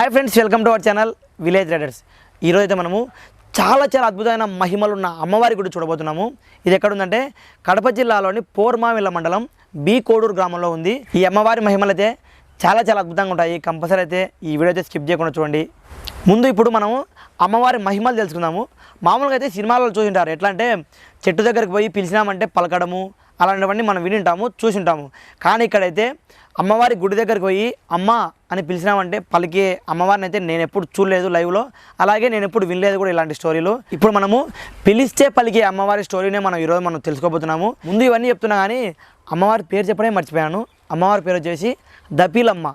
Hi friends welcome to our channel village riders ఈరోజు అయితే మనము చాలా చాలా అద్భుతమైన మహిమలు ఉన్న అమ్మవారి గుడి చూడబోతున్నాము. ఇది ఎక్కడుందంటే కడప జిల్లాలోని పోర్మావిల్ల మండలం బి కోడూరు గ్రామంలో ఉంది. ఈ అమ్మవారి మహిమలు అయితే చాలా చాలా అద్భుతంగా ఉంటాయి. కంపల్సరీ అయితే ఈ వీడియో అయితే స్కిప్ చేయకుండా చూడండి. ముందు ఇప్పుడు మనము అమ్మవారి మహిమలు తెలుసుకుందాము. మామూలుగా అయితే సినిమాలలో చూసింటారు. ఎట్లా అంటే చెట్టు దగ్గరికి పోయి పిలిచినామంటే పలకడము అలాంటివన్నీ మనం వినింటాము చూసింటాము. కానీ ఇక్కడైతే అమ్మవారి గుడి దగ్గరికి పోయి అమ్మ అని పిలిచినామంటే పలికే అమ్మవారిని అయితే నేను ఎప్పుడు చూడలేదు లైవ్లో. అలాగే నేను ఎప్పుడు వినలేదు కూడా ఇలాంటి స్టోరీలు. ఇప్పుడు మనము పిలిస్తే పలికే అమ్మవారి స్టోరీనే మనం ఈరోజు మనం తెలుసుకోబోతున్నాము. ముందు ఇవన్నీ చెప్తున్నా కానీ అమ్మవారి పేరు చెప్పడమే మర్చిపోయాను. అమ్మవారి పేరు వచ్చేసి దపీలమ్మ.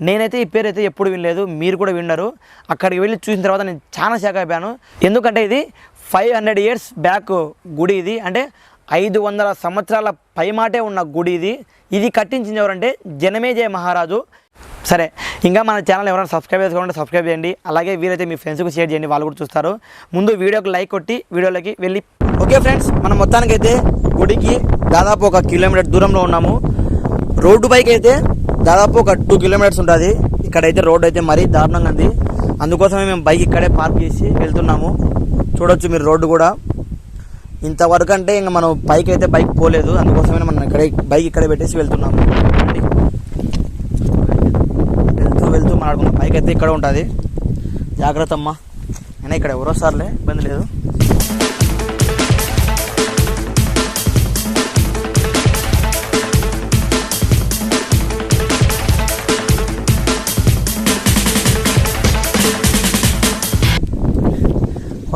నేనైతే ఈ పేరు అయితే ఎప్పుడు వినలేదు మీరు కూడా విన్నారు అక్కడికి వెళ్ళి చూసిన తర్వాత నేను చాలా షాక్ అయిపోయాను. ఎందుకంటే ఇది ఫైవ్ హండ్రెడ్ ఇయర్స్ బ్యాక్ గుడి ఇది. అంటే ఐదు వందల సంవత్సరాల పైమాటే ఉన్న గుడి ఇది. ఇది కట్టించింది ఎవరంటే జనమేజయ మహారాజు. సరే ఇంకా మన ఛానల్ ఎవరైనా సబ్స్క్రైబ్ చేసుకోవాలంటే సబ్స్క్రైబ్ చేయండి. అలాగే వీరైతే మీ ఫ్రెండ్స్కి షేర్ చేయండి వాళ్ళు కూడా చూస్తారు. ముందు వీడియోకి లైక్ కొట్టి వీడియోలోకి వెళ్ళి. ఓకే ఫ్రెండ్స్ మనం మొత్తానికైతే గుడికి దాదాపు ఒక కిలోమీటర్ దూరంలో ఉన్నాము. రోడ్డు పైకి అయితే దాదాపు ఒక టూ కిలోమీటర్స్ ఉంటుంది. ఇక్కడైతే రోడ్డు అయితే మరీ దారుణంగా ఉంది. అందుకోసమే మేము బైక్ ఇక్కడే పార్క్ చేసి వెళ్తున్నాము. చూడొచ్చు మీరు రోడ్డు కూడా. ఇంతవరకు అంటే ఇంకా మనం పైకి అయితే బైక్ పోలేదు. అందుకోసమే మనం ఇక్కడ బైక్ ఇక్కడ పెట్టేసి వెళ్తున్నాము వెళ్తూ వెళ్తూ మాట్లాడుకున్నాం బైక్ అయితే ఇక్కడ ఉంటుంది. జాగ్రత్త అమ్మా. అయినా ఇక్కడ ఎవరో సార్లే ఇబ్బంది లేదు.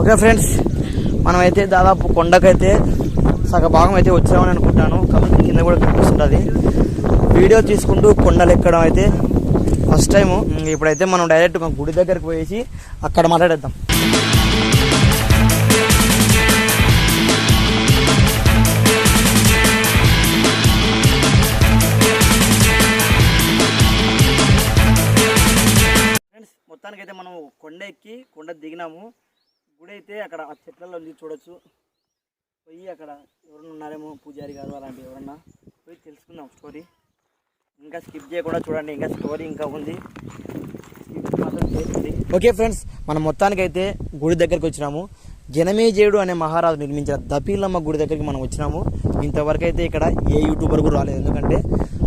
ఓకే ఫ్రెండ్స్ మనమైతే దాదాపు కొండకైతే సగ భాగం అయితే వచ్చామని అనుకుంటాను. కాబట్టి కింద కూడా కనిపిస్తుంటుంది. వీడియో తీసుకుంటూ కొండలు ఎక్కడం అయితే ఫస్ట్ టైము. ఇప్పుడైతే మనం డైరెక్ట్ మా గుడి దగ్గరికి పోయేసి అక్కడ మాట్లాడేద్దాం. మొత్తానికైతే మనం కొండ ఎక్కి కొండ దిగినాము. గుడి అయితే అక్కడ ఆ చెట్లలో ఉంది చూడొచ్చు. పోయి అక్కడ ఎవరన్నా ఉన్నారేమో పూజారి గారు అలాంటి ఎవరన్నా పోయి తెలుసుకుందాం స్టోరీ ఇంకా స్కిప్ చేయకుండా చూడండి ఇంకా స్టోరీ ఇంకా ఉంది. ఓకే ఫ్రెండ్స్ మనం మొత్తానికైతే గుడి దగ్గరికి వచ్చినాము. జనమేజేయుడు అనే మహారాజు నిర్మించిన దపీలమ్మ గుడి దగ్గరికి మనం వచ్చినాము. ఇంతవరకు అయితే ఇక్కడ ఏ యూట్యూబర్ కూడా రాలేదు. ఎందుకంటే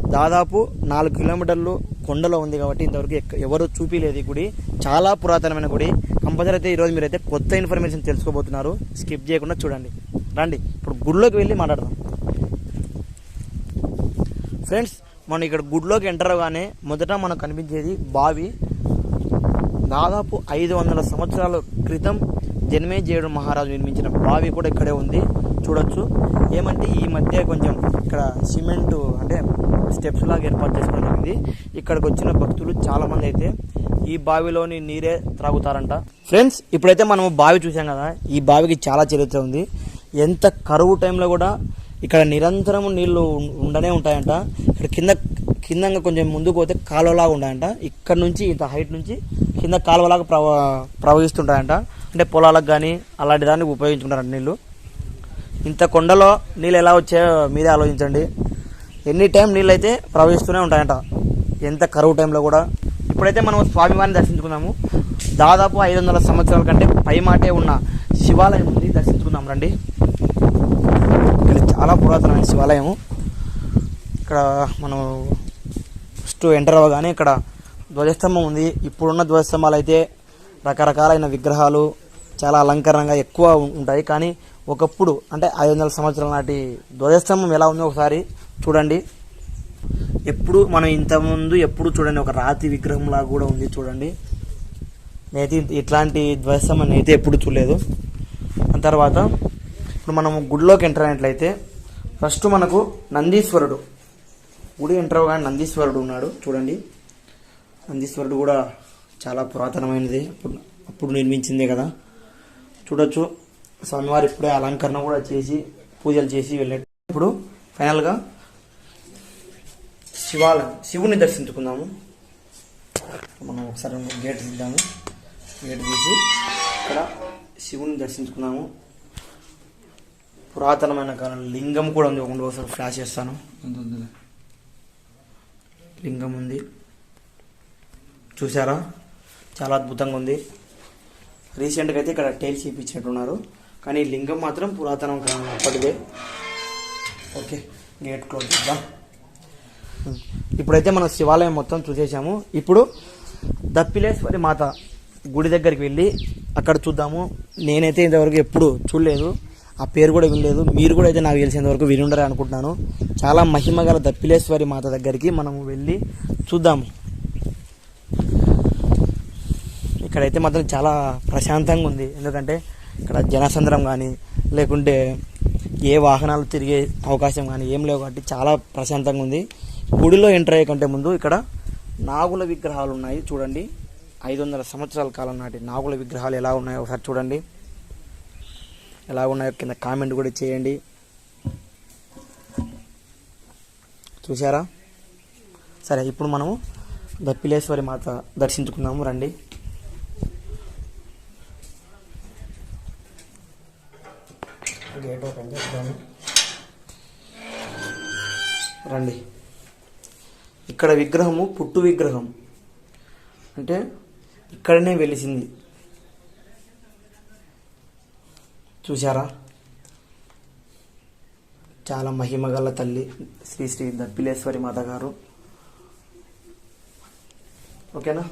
దాదాపు నాలుగు కిలోమీటర్లు కొండలో ఉంది కాబట్టి ఇంతవరకు ఎక్క- ఎవరు చూపించలేదు ఈ గుడి. చాలా పురాతనమైన గుడి. కంపల్సరీ అయితే ఈరోజు మీరైతే కొత్త ఇన్ఫర్మేషన్ తెలుసుకోబోతున్నారు. స్కిప్ చేయకుండా చూడండి. రండి. ఇప్పుడు గుడిలోకి వెళ్ళి మాట్లాడదాం. ఫ్రెండ్స్ మనం ఇక్కడ గుడిలోకి ఎంటర్ అవగానే మొదట మనకు కనిపించేది బావి. దాదాపు ఐదు వందల సంవత్సరాల క్రితం జన్మేజయుడు మహారాజు నిర్మించిన బావి కూడా ఇక్కడే ఉంది. చూడొచ్చు. ఏమంటే ఈ మధ్య కొంచెం ఇక్కడ సిమెంట్ అంటే స్టెప్స్ లాగా ఏర్పాటు చేసుకోవడం జరిగింది ఇక్కడికి వచ్చిన భక్తులు చాలామంది అయితే ఈ బావిలోని నీరే త్రాగుతారంట. ఫ్రెండ్స్ ఇప్పుడైతే మనం బావి చూసాం కదా ఈ బావికి చాలా చరిత్ర ఉంది. ఎంత కరువు టైంలో కూడా ఇక్కడ నిరంతరం నీళ్ళు ఉండనే ఉంటాయంట. ఇక్కడ కింద కిందంగా కొంచెం ముందుకు పోతే కాలువలాగా ఉంటాయంట ఇక్కడ నుంచి ఇంత హైట్ నుంచి కింద కాలువలాగా ప్రవ ప్రవహిస్తుంటాయంట. అంటే పొలాలకు కానీ అలాంటి దానికి ఉపయోగించుకుంటారంట నీళ్ళు ఇంత కొండలో నీళ్ళు ఎలా వచ్చాయో మీరే ఆలోచించండి. ఎనీ టైం నీళ్ళు అయితే ప్రవహిస్తూనే ఉంటాయంట. ఎంత కరువు టైంలో కూడా ఇప్పుడైతే మనం స్వామివారిని దర్శించుకున్నాము దాదాపు ఐదు వందల సంవత్సరాల కంటే పై మాటే ఉన్న శివాలయం ఉంది. దర్శించుకుందాం రండి. ఇక్కడ చాలా పురాతనమైన శివాలయము. ఇక్కడ మనం ఫస్ట్ ఎంటర్ అవ్వగానే ఇక్కడ ధ్వజస్తంభం ఉంది. ఇప్పుడున్న ధ్వజస్తంభాలు అయితే రకరకాలైన విగ్రహాలు చాలా అలంకరణంగా ఎక్కువ ఉంటాయి. కానీ ఒకప్పుడు అంటే ఐదు వందల సంవత్సరాల నాటి ధ్వజస్తంభం ఎలా ఉందో ఒకసారి చూడండి. ఎప్పుడు మనం ఇంతకుముందు ఎప్పుడు చూడండి ఒక రాతి విగ్రహం లాగా కూడా ఉంది చూడండి. నేనైతే ఇట్లాంటి ధ్వజస్తంభం నేనైతే ఎప్పుడు చూడలేదు. ఆ తర్వాత ఇప్పుడు మనం గుడిలోకి ఎంటర్ అయినట్లయితే ఫస్ట్ మనకు నందీశ్వరుడు. గుడి ఎంటర్ కానీ నందీశ్వరుడు ఉన్నాడు చూడండి. నందీశ్వరుడు కూడా చాలా పురాతనమైనది అప్పుడు అప్పుడు నిర్మించిందే కదా. చూడొచ్చు స్వామివారు ఇప్పుడే అలంకరణ కూడా చేసి పూజలు చేసి వెళ్ళే ఇప్పుడు ఫైనల్గా శివాలయం శివుని దర్శించుకుందాము. మనం ఒకసారి గేట్ తీద్దాము గేట్ తీసి ఇక్కడ శివుని దర్శించుకున్నాము పురాతనమైన కాలం లింగం కూడా ఉంది. ఒకసారి ఫ్లాష్ చేస్తాను. లింగం ఉంది. చూసారా చాలా అద్భుతంగా ఉంది. రీసెంట్గా అయితే ఇక్కడ టైల్స్ ఇప్పించినట్టున్నారు కానీ లింగం మాత్రం పురాతనం కాలం అప్పటిదే. ఓకే గేట్ క్లోజ్ చేద్దాం. ఇప్పుడైతే మనం శివాలయం మొత్తం చూసేసాము ఇప్పుడు దప్పిలేశ్వరి మాత గుడి దగ్గరికి వెళ్ళి అక్కడ చూద్దాము. నేనైతే ఇంతవరకు ఎప్పుడు చూడలేదు. ఆ పేరు కూడా వినలేదు. మీరు కూడా అయితే నాకు తెలిసినంతవరకు వినుండరు అనుకుంటున్నాను. చాలా మహిమ గల దప్పిలేశ్వరి మాత దగ్గరికి మనము వెళ్ళి చూద్దాము. ఇక్కడైతే మాత్రం చాలా ప్రశాంతంగా ఉంది. ఎందుకంటే ఇక్కడ జనసంద్రం కానీ లేకుంటే ఏ వాహనాలు తిరిగే అవకాశం కానీ ఏం లేవు కాబట్టి చాలా ప్రశాంతంగా ఉంది. గుడిలో ఎంటర్ అయ్యే కంటే ముందు ఇక్కడ నాగుల విగ్రహాలు ఉన్నాయి చూడండి. ఐదు వందల సంవత్సరాల కాలం నాటి నాగుల విగ్రహాలు ఎలా ఉన్నాయో ఒకసారి చూడండి. ఎలా ఉన్నాయో కింద కామెంట్ కూడా చేయండి. చూసారా సరే ఇప్పుడు మనము దప్పిలేశ్వరి మాత దర్శించుకుందాము రండి. గేట్ ఓపెన్ చేద్దాము. రండి. ఇక్కడ విగ్రహము పుట్టు విగ్రహం. అంటే ఇక్కడనే వెలిసింది. చూసారా చాలా మహిమగల తల్లి శ్రీ శ్రీ దప్పిలేశ్వరి మాత గారు. ఓకేనా?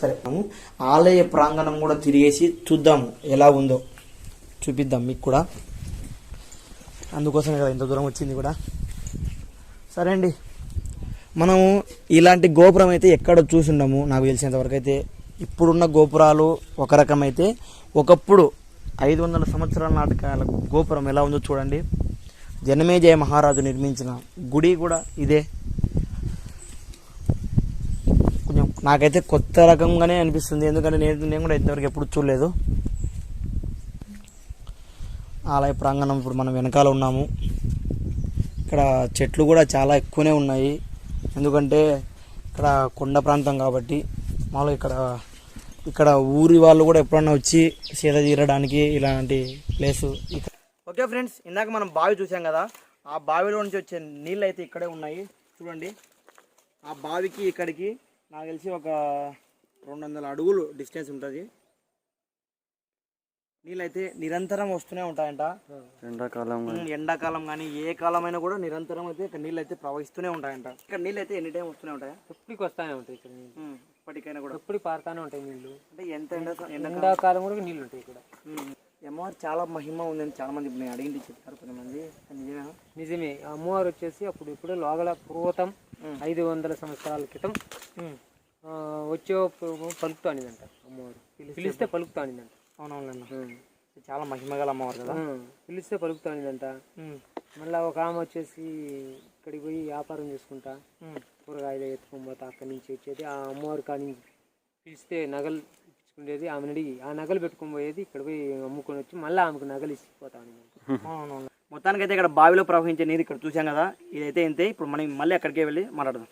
సరే మనము ఆలయ ప్రాంగణం కూడా తిరిగేసి చూద్దాము ఎలా ఉందో. చూపిద్దాం మీకు కూడా. అందుకోసమే కదా ఇంత దూరం వచ్చింది కూడా. సరే అండి. మనము ఇలాంటి గోపురం అయితే ఎక్కడ చూసుండము నాకు తెలిసినంతవరకు అయితే ఇప్పుడున్న గోపురాలు ఒక రకమైతే. ఒకప్పుడు ఐదు వందల సంవత్సరాల నాటకాల గోపురం ఎలా ఉందో చూడండి. జనమేజయ మహారాజు నిర్మించిన గుడి కూడా ఇదే. కొంచెం నాకైతే కొత్త రకంగానే అనిపిస్తుంది. ఎందుకంటే నేను నేను కూడా ఇంతవరకు ఎప్పుడు చూడలేదు. ఆలయ ప్రాంగణం ఇప్పుడు మనం వెనకాల ఉన్నాము. ఇక్కడ చెట్లు కూడా చాలా ఎక్కువనే ఉన్నాయి. ఎందుకంటే ఇక్కడ కొండ ప్రాంతం కాబట్టి మామూలుగా ఇక్కడ ఇక్కడ ఊరి వాళ్ళు కూడా ఎప్పుడన్నా వచ్చి సీత తీరడానికి ఇలాంటి ప్లేసు ఓకే ఫ్రెండ్స్ ఇందాక మనం బావి చూసాం కదా ఆ బావిలో నుంచి వచ్చే నీళ్ళు అయితే ఇక్కడే ఉన్నాయి. చూడండి. ఆ బావికి ఇక్కడికి నాకు తెలిసి ఒక రెండు వందల అడుగులు డిస్టెన్స్ ఉంటుంది. నీళ్ళైతే నిరంతరం వస్తూనే ఉంటాయంట. ఎండాకాలం ఎండాకాలం కానీ ఏ కాలమైనా కూడా నిరంతరం అయితే ఇక్కడ నీళ్ళు అయితే ప్రవహిస్తూనే ఉంటాయంట. ఇక్కడ నీళ్ళు అయితే ఎనీ టైం వస్తూనే ఉంటాయా? ఎప్పటికి వస్తానే ఉంటాయి ఇక్కడ ఇప్పటికైనా కూడా. ఎప్పటికి పారుతానే ఉంటాయి నీళ్ళు. అంటే ఎంత ఎండ ఎండాకాలం? ఎండాకాలం కూడా నీళ్ళు ఉంటాయి ఇక్కడ. అమ్మవారు చాలా మహిమ ఉందని చాలా మంది ఇప్పుడు నేను అడిగింది చెప్తారు కొంతమంది. నిజమే. ఆ అమ్మవారు వచ్చేసి అప్పుడు ఇప్పుడు లోగల పూర్వతం. ఐదు వందల సంవత్సరాల క్రితం వచ్చే పలుకుతానిదంట అమ్మవారు. పిలిస్తే పలుకుతానిదంట. అవునవునన్న చాలా మహిమ గల అమ్మవారు కదా? పిలిస్తే పలుకుతానిదంట ఉమ్, మళ్ళీ ఒక ఆమె వచ్చేసి ఇక్కడికి పోయి వ్యాపారం చేసుకుంటా. కూరగాయలు ఎత్తుకొని పోతా అక్కడి నుంచి వచ్చేది. ఆ అమ్మవారి కాడి నుంచి పిలిస్తే నగలు ఇచ్చుకునేది ఆమెను అడిగి ఆ నగలు పెట్టుకొని పోయేది ఇక్కడ పోయి అమ్ముకొని వచ్చి మళ్ళీ ఆమెకు నగలు ఇచ్చిపోతాను. అవునవును మొత్తానికి అయితే ఇక్కడ బావిలో ప్రవహించే నీరు ఇక్కడ చూసాం కదా? ఇదైతే ఇంతే. ఇప్పుడు మనం మళ్ళీ అక్కడికే వెళ్ళి మాట్లాడదాం.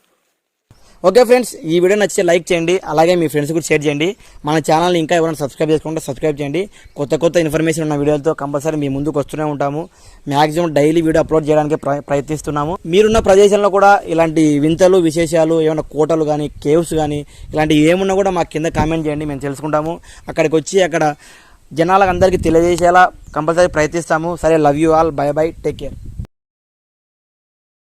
ఓకే ఫ్రెండ్స్ ఈ వీడియో నచ్చితే లైక్ చేయండి అలాగే మీ ఫ్రెండ్స్ కూడా షేర్ చేయండి. మన ఛానల్ని ఇంకా ఎవరైనా సబ్స్క్రైబ్ చేసుకుంటే సబ్స్క్రైబ్ చేయండి. కొత్త కొత్త ఇన్ఫర్మేషన్ ఉన్న వీడియోలతో కంపల్సరీ మీ ముందుకు వస్తూనే ఉంటాము. మ్యాక్సిమం డైలీ వీడియో అప్లోడ్ చేయడానికి ప్రయత్నిస్తున్నాము. మీరున్న ప్రదేశంలో కూడా ఇలాంటి వింతలు విశేషాలు ఏమైనా కోటలు కానీ కేవ్స్ కానీ ఇలాంటివి ఏమున్నా కూడా మాకు కింద కామెంట్ చేయండి మేము తెలుసుకుంటాము. అక్కడికి వచ్చి అక్కడ జనాలకు అందరికీ తెలియజేసేలా కంపల్సరీ ప్రయత్నిస్తాము. సరే love you all. Bye bye. Take care.